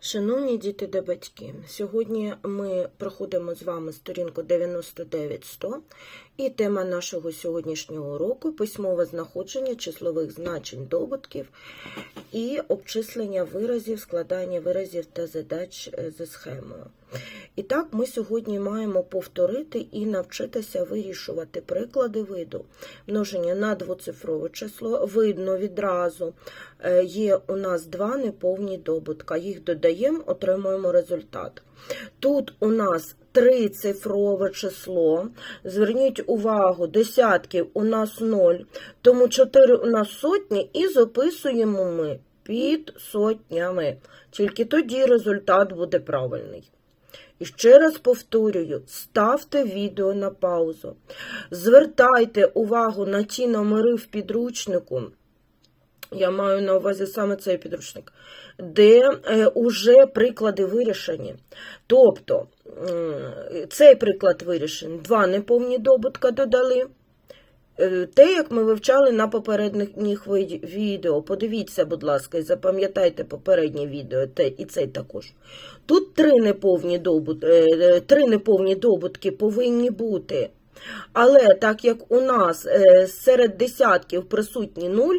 Шановні діти та батьки, сьогодні ми проходимо з вами сторінку 99-100 і тема нашого сьогоднішнього уроку письмове знаходження числових значень добутків і обчислення виразів, складання виразів та задач е, за схемою. І так, ми сьогодні маємо повторити і навчитися вирішувати приклади виду. Множення на двоцифрове число видно відразу. Е, Є у нас два неповні добутка. Їх додаємо, отримуємо результат. Тут у нас трицифрове число. Зверніть увагу, десятків у нас 0, тому 4 у нас сотні і записуємо ми під сотнями. Тільки тоді результат буде правильний. І ще раз повторюю, ставте відео на паузу. Звертайте увагу на ті номери в підручнику. Я маю на увазі саме цей підручник, де е, уже приклади вирішені. Тобто, цей приклад вирішений. Два неповні добутка додали. Е, Те, як ми вивчали на попередніх відео, подивіться, будь ласка, і запам'ятайте попереднє відео, те і цей також. Тут три неповні, добут, е, е, три неповні добутки повинні бути. Але так як у нас серед десятків присутні нуль,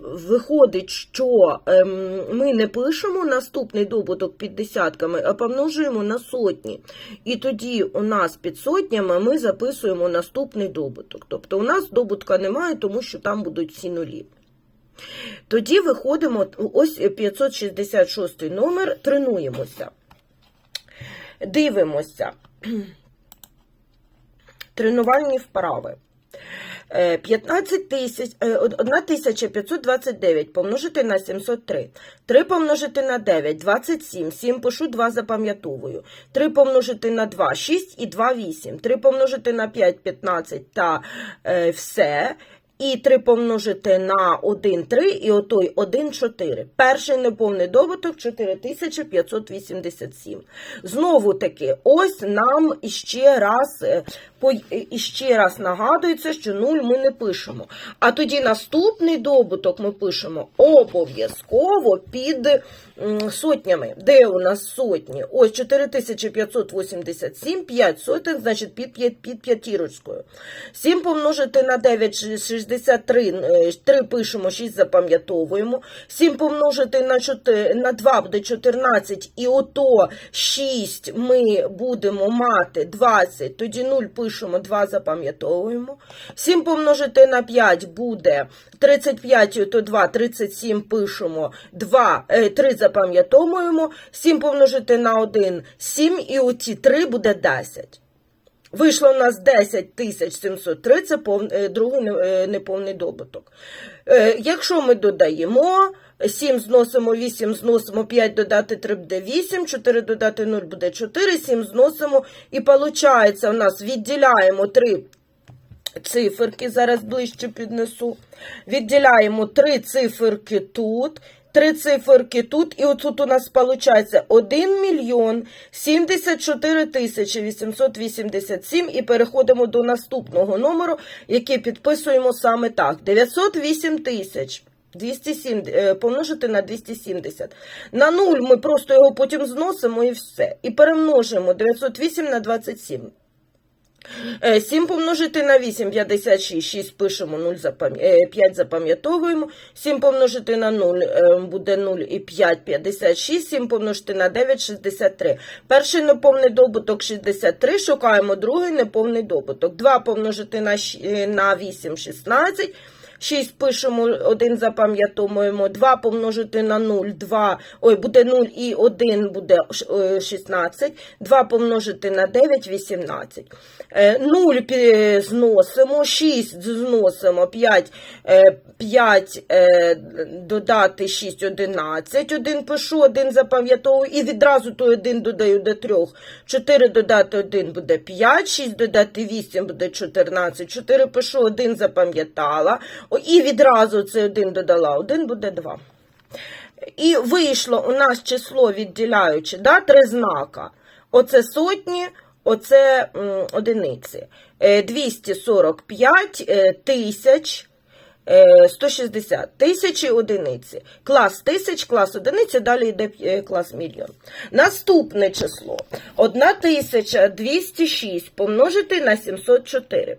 виходить, що ем, ми не пишемо наступний добуток під десятками, а помножуємо на сотні. І тоді у нас під сотнями ми записуємо наступний добуток. Тобто у нас добутка немає, тому що там будуть всі нулі. Тоді виходимо, ось 566 номер, тренуємося. Дивимося. Тренувальні вправи. Е, 15 тисяч, е, 1529 помножити на 703. 3 помножити на 9, 27. 7 пишу, 2 запам'ятовую. 3 помножити на 2, 6 і 2, 8. 3 помножити на 5, 15 та е, все. І 3 помножити на 1, 3, і отой 1, 4. Перший неповний добуток 4587. Знову таки, ось нам іще раз, е, по- іще раз нагадується, що 0 ми не пишемо. А тоді наступний добуток ми пишемо обов'язково під сотнями. Де у нас сотні? Ось 4587, 5 сотень, значить під, п'ять- під п'ятірочкою. 7 помножити на 9, 63, 3 пишемо, 6 запам'ятовуємо. 7 помножити на, 4, на 2 буде 14, і ото 6 ми будемо мати 20, тоді 0 пишемо, 2 запам'ятовуємо. 7 помножити на 5 буде 35, і ото 2, 37 пишемо, 2, 3 запам'ятовуємо. 7 помножити на 1, 7, і оці 3 буде 10. Вийшло у нас 10 703, це е, другий е, неповний добуток. Е, Якщо ми додаємо, 7 зносимо, 8 зносимо, 5 додати 3 буде 8, 4 додати 0 буде 4, 7 зносимо, і виходить, у нас відділяємо 3 циферки, зараз ближче піднесу. Відділяємо 3 циферки тут, 3 циферки тут, і отут у нас виходить 1 мільйон 74 тисячі 887, і переходимо до наступного номеру, який підписуємо саме так. 908 тисяч. 207, е, помножити на 270. На 0 ми просто його потім зносимо і все. І перемножимо 908 на 27. 7 помножити на 8, 56, 6 пишемо, 0 запам... 5 запам'ятовуємо. 7 помножити на 0 е, буде 0 і 5, 56. 7 помножити на 9, 63. Перший неповний добуток 63, шукаємо другий неповний добуток. 2 помножити е, на 8, 16. 6 пишемо, 1 запам'ятовуємо, 2 помножити на 0, 2, ой, буде 0 і 1 буде е, 16, 2 помножити на 9, 18. Е, 0 зносимо, 6 зносимо, 5, 5 додати 6, 11, 1 пишу, 1 запам'ятовую. І відразу той 1 додаю до 3. 4 додати 1 буде 5, 6 додати 8 буде 14, 4 пишу, 1 запам'ятала, і відразу цей 1 додала, 1 буде 2. І вийшло у нас число відділяючи, да, три знака. Оце сотні, оце одиниці. Е, 245 е, тисяч е, 160. Тисячі одиниці. Клас тисяч, клас одиниці, далі йде е, клас мільйон. Наступне число. 1206 помножити на 704.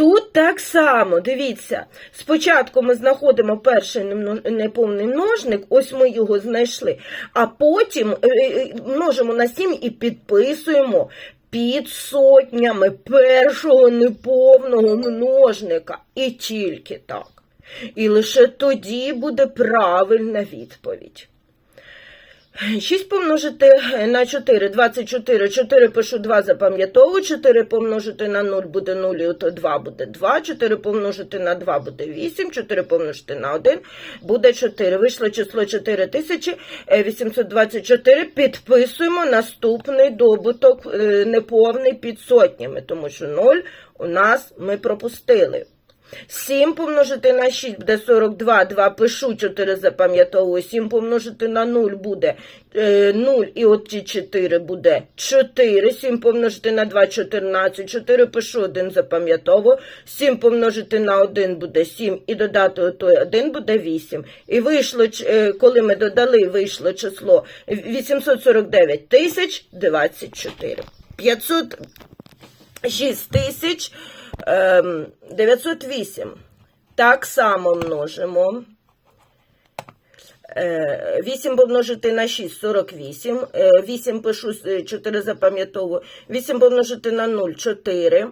Тут так само, дивіться, спочатку ми знаходимо перший неповний множник, ось ми його знайшли, а потім е, е, множимо на 7 і підписуємо під сотнями першого неповного множника. І тільки так. І лише тоді буде правильна відповідь. 6 помножити на 4, 24, 4 пишу 2, запам'ятовую, 4 помножити на 0 буде 0, і ото 2 буде 2, 4 помножити на 2 буде 8, 4 помножити на 1 буде 4. Вийшло число 4824, підписуємо наступний добуток е, неповний під сотнями, тому що 0 у нас ми пропустили. 7 помножити на 6 буде 42, 2 пишу, 4 запам'ятовую, 7 помножити на 0 буде е, 0, і от ті 4 буде 4, 7 помножити на 2 – 14, 4 пишу, 1 запам'ятовую, 7 помножити на 1 буде 7, і додати отой 1 буде 8. І вийшло, е, коли ми додали, вийшло число 849 тисяч 24. 506 тисяч ем, 908. Так само множимо. Е, 8 помножити на 6 – 48. Е, 8 пишу, 4 запам'ятовую. 8 помножити на 0 – 4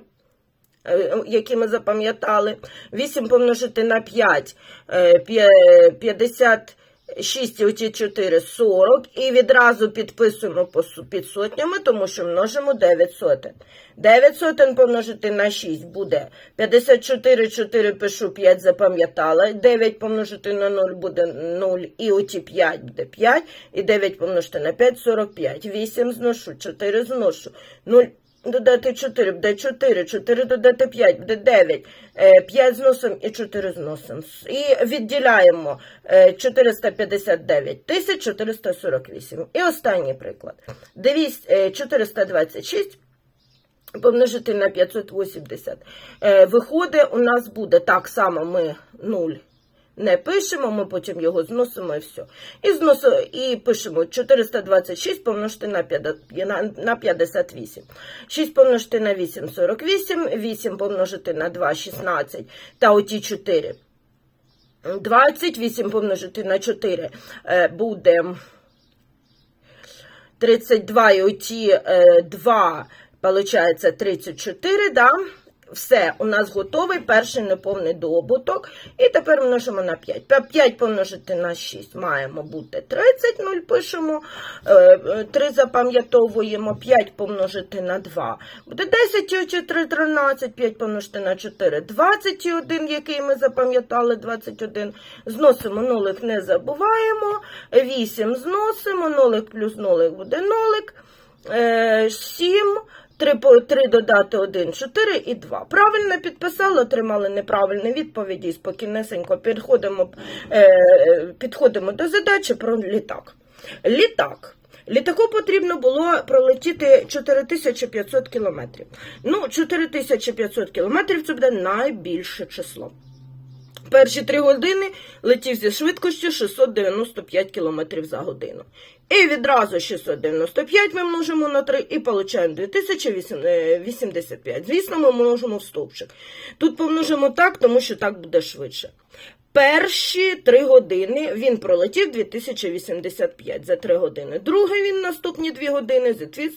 е, які ми запам'ятали. 8 помножити на 5 е, п'я- 56 і оті 4 – 40. І відразу підписуємо під сотнями, тому що множимо 9 сотень. 9 сотень помножити на 6 буде 54, 4 пишу, 5 запам'ятала. 9 помножити на 0 буде 0, і оті 5 буде 5. І 9 помножити на 5 – 45. 8 зношу, 4 зношу. 0 додати 4 буде 4, 4 додати 5 буде 9, 5 з носом і 4 з носом. І відділяємо е, 459 тисяч 448. І останній приклад. Дивіться, е, 426 помножити на 580. Е, Виходить, у нас буде так само ми 0 не пишемо, ми потім його зносимо і все. І, зносо, і пишемо 426 помножити на 50 на- на 58. 6 помножити на 8 – 48, 8 помножити на 2 – 16, та оті 4 – 20, 8 помножити на 4 е, буде 32, і оті е, 2, виходить 34, да? Все, у нас готовий перший неповний добуток. І тепер множимо на 5. 5 помножити на 6 маємо бути 30, 0 пишемо, 3 запам'ятовуємо, 5 помножити на 2. Буде 10 і 3, 13, 5 помножити на 4, 21, який ми запам'ятали, 21. Зносимо нолик, не забуваємо. 8 зносимо, нолик плюс нолик буде нолик. 7, 3, 3 додати 1, 4 і 2. Правильно підписали, отримали неправильні відповіді. Спокійнесенько підходимо, е, підходимо до задачі про літак. Літак. Літаку потрібно було пролетіти 4500 кілометрів. Ну, 4500 кілометрів це буде найбільше число. Перші три години летів зі швидкістю 695 км за годину. І відразу 695 ми множимо на 3 і получаємо 2085. Звісно, ми множимо в стовпчик. Тут помножимо так, тому що так буде швидше. Перші 3 години він пролетів 2085 за 3 години. Другий він наступні 2 години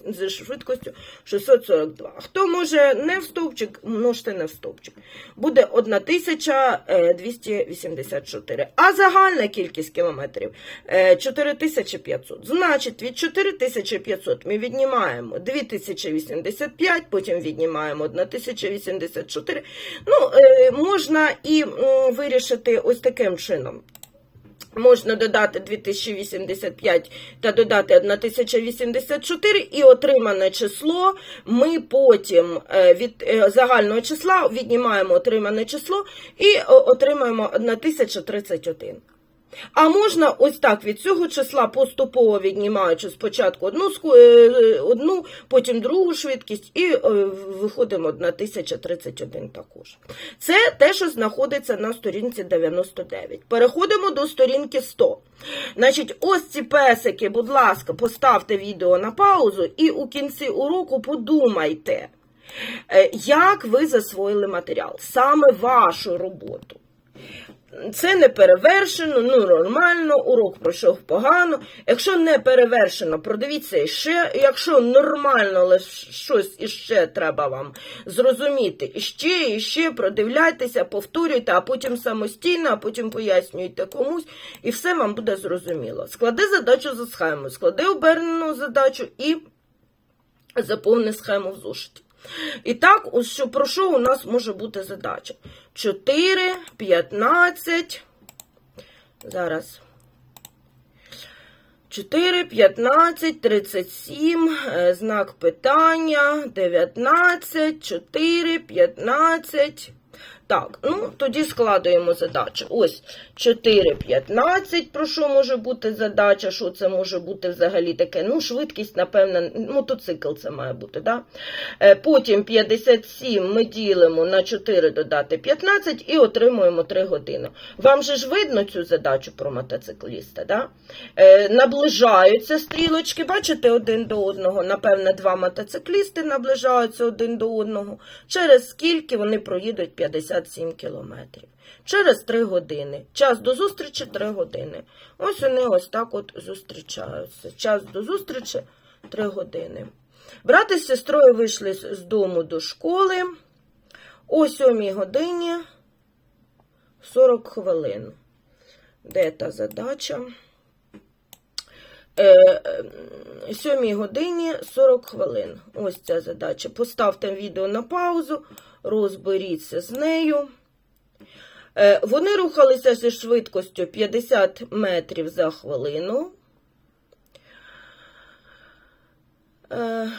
зі швидкістю 642. Хто може не в стовпчик, множте не в стовпчик. Буде 1284. А загальна кількість кілометрів е, 4500. Значить, від 4500 ми віднімаємо 2085, потім віднімаємо 1084. Ну, е, можна і вирішити ось таким чином. Можна додати 2085 та додати 1084 і отримане число ми потім е, від е, загального числа віднімаємо отримане число і отримаємо 1031. А можна ось так від цього числа поступово віднімаючи спочатку одну, е, е, одну потім другу швидкість і е, виходимо на 1031 також. Це те, що знаходиться на сторінці 99. Переходимо до сторінки 100. Значить, ось ці песики, будь ласка, поставте відео на паузу і у кінці уроку подумайте, як ви засвоїли матеріал, саме вашу роботу. Це не перевершено, ну нормально, урок пройшов погано. Якщо не перевершено, продивіться іще. Якщо нормально, але щось іще треба вам зрозуміти, іще, іще продивляйтеся, повторюйте, а потім самостійно, а потім пояснюйте комусь, і все вам буде зрозуміло. Склади задачу за схемою, склади обернену задачу і заповни схему в зошиті. І так, ось що про що у нас може бути задача? 4, 15. Зараз. 4, 15, 37, е, знак питання, 19, 4, 15. Так, ну тоді складуємо задачу. Ось 4, 15, про що може бути задача, що це може бути взагалі таке? Ну, швидкість, напевно, мотоцикл це має бути, да? Е, Потім 57 ми ділимо на 4 додати 15 і отримуємо 3 години. Вам же ж видно цю задачу про мотоцикліста, да? Е, Наближаються стрілочки, бачите, один до одного. Напевне, два мотоциклісти наближаються один до одного. Через скільки вони проїдуть 57 кілометрів. Через 3 години. Час до зустрічі 3 години. Ось вони ось так от зустрічаються. Час до зустрічі 3 години. Брати з сестрою вийшли з дому до школи о 7 годині 40 хвилин. Де та задача? Е, е, 7 годині 40 хвилин. Ось ця задача. Поставте відео на паузу, розберіться з нею. Е, Вони рухалися зі швидкістю 50 метрів за хвилину. Е,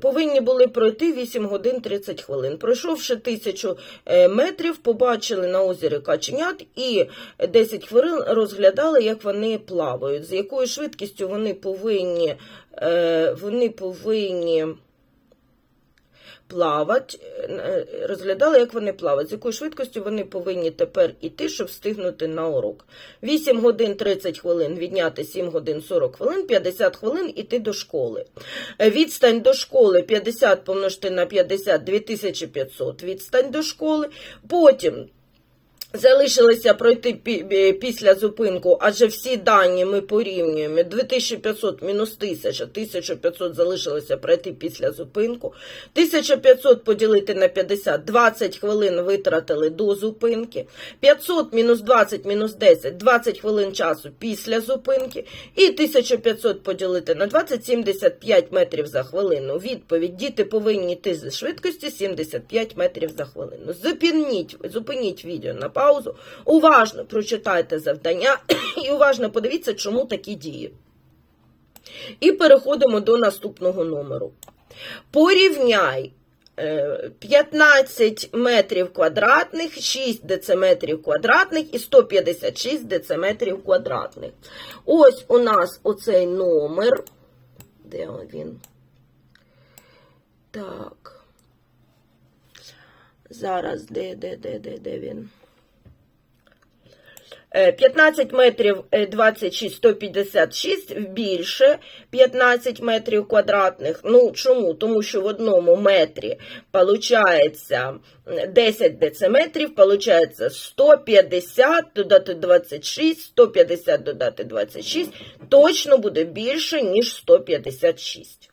Повинні були пройти 8 годин 30 хвилин. Пройшовши тисячу е, метрів, побачили на озері каченят і 10 хвилин розглядали, як вони плавають, з якою швидкістю вони повинні, вони повинні плавати, е, розглядали, як вони плавають, з якою швидкістю вони повинні тепер іти, щоб встигнути на урок. 8 годин 30 хвилин відняти 7 годин 40 хвилин, 50 хвилин іти до школи. Е, Відстань до школи 50 помножити на 50 2500 відстань до школи. Потім Залишилося пройти е, після зупинку, адже всі дані ми порівнюємо. 2500 мінус 1000, 1500 залишилося пройти після зупинку. 1500 поділити на 50, 20 хвилин витратили до зупинки. 500 мінус 20 мінус 10, 20 хвилин часу після зупинки. І 1500 поділити на 20, 75 метрів за хвилину. Відповідь, діти повинні йти зі швидкості 75 метрів за хвилину. Зупиніть, зупиніть відео на паузу, уважно прочитайте завдання і уважно подивіться, чому такі дії. І переходимо до наступного номеру. Порівняй е, 15 метрів квадратних, 6 дециметрів квадратних і 156 дециметрів квадратних. Ось у нас оцей номер. Де він? Так. Зараз, де, де, де, де, де він? Е, 15 метрів е, 26, 156 більше 15 метрів квадратних. Ну, чому? Тому що в одному метрі получається 10 дециметрів, получається 150 додати 26, 150 додати 26, точно буде більше, ніж 156.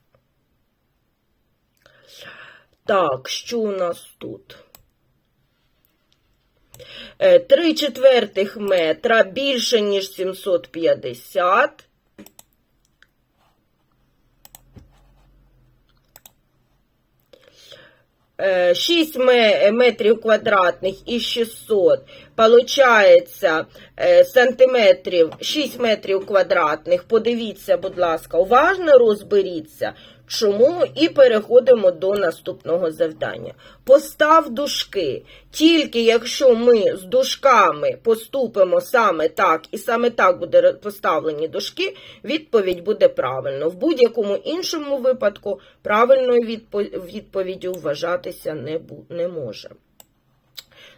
Так, що у нас тут? 3 четвертих метра більше, ніж 750. Е, 6 метрів квадратних і 600, получається е, сантиметрів 6 метрів квадратних. Подивіться, будь ласка, уважно розберіться, Чому і переходимо до наступного завдання. Постав дужки. Тільки якщо ми з дужками поступимо саме так, і саме так буде поставлені дужки, відповідь буде правильно. В будь-якому іншому випадку правильною відповіддю вважатися не, може.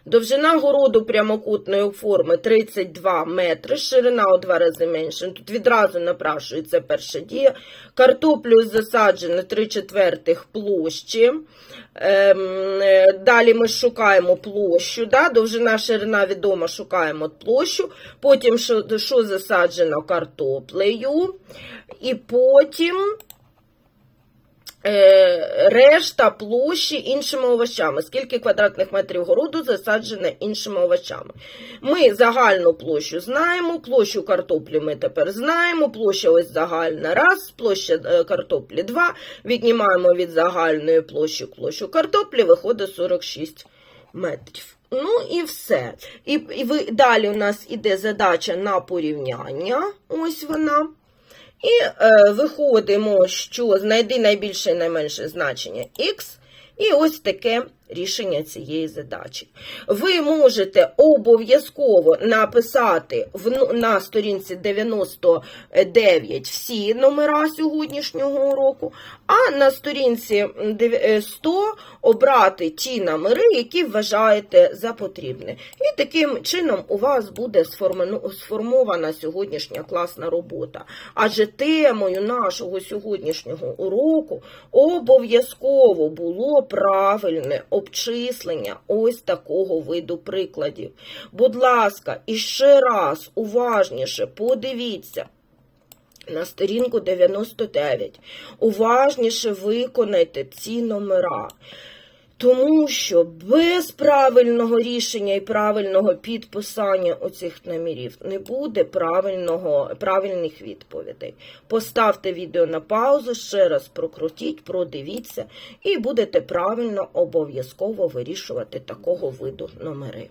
Довжина городу прямокутної форми 32 метри, ширина у два рази менше. Тут відразу напрашується перша дія. Картоплю засаджено 3 четвертих площі. Ем, е, далі ми шукаємо площу. Да? Довжина, ширина відома, шукаємо площу. Потім, що, що засаджено картоплею. І потім решта площі іншими овочами. Скільки квадратних метрів городу засаджено іншими овочами. Ми загальну площу знаємо, площу картоплі ми тепер знаємо, площа ось загальна раз, площа е, картоплі 2. Віднімаємо від загальної площі площу картоплі, виходить 46 метрів. Ну і все. І, і ви, далі у нас іде задача на порівняння. Ось вона. І е, виходимо, що знайди найбільше і найменше значення х, і ось таке рішення цієї задачі. Ви можете обов'язково написати ну- на сторінці 99 всі номера сьогоднішнього уроку, а на сторінці м, дев- е, 100 обрати ті номери, які вважаєте за потрібне. І таким чином у вас буде сформована сьогоднішня класна робота. Адже темою нашого сьогоднішнього уроку обов'язково було правильне обчислення ось такого виду прикладів. Будь ласка, іще раз уважніше подивіться. На сторінку 99. Уважніше виконайте ці номера. Тому що без правильного рішення і правильного підписання оцих номерів не буде правильного, правильних відповідей. Поставте відео на паузу, ще раз прокрутіть, продивіться, і будете правильно обов'язково вирішувати такого виду номери.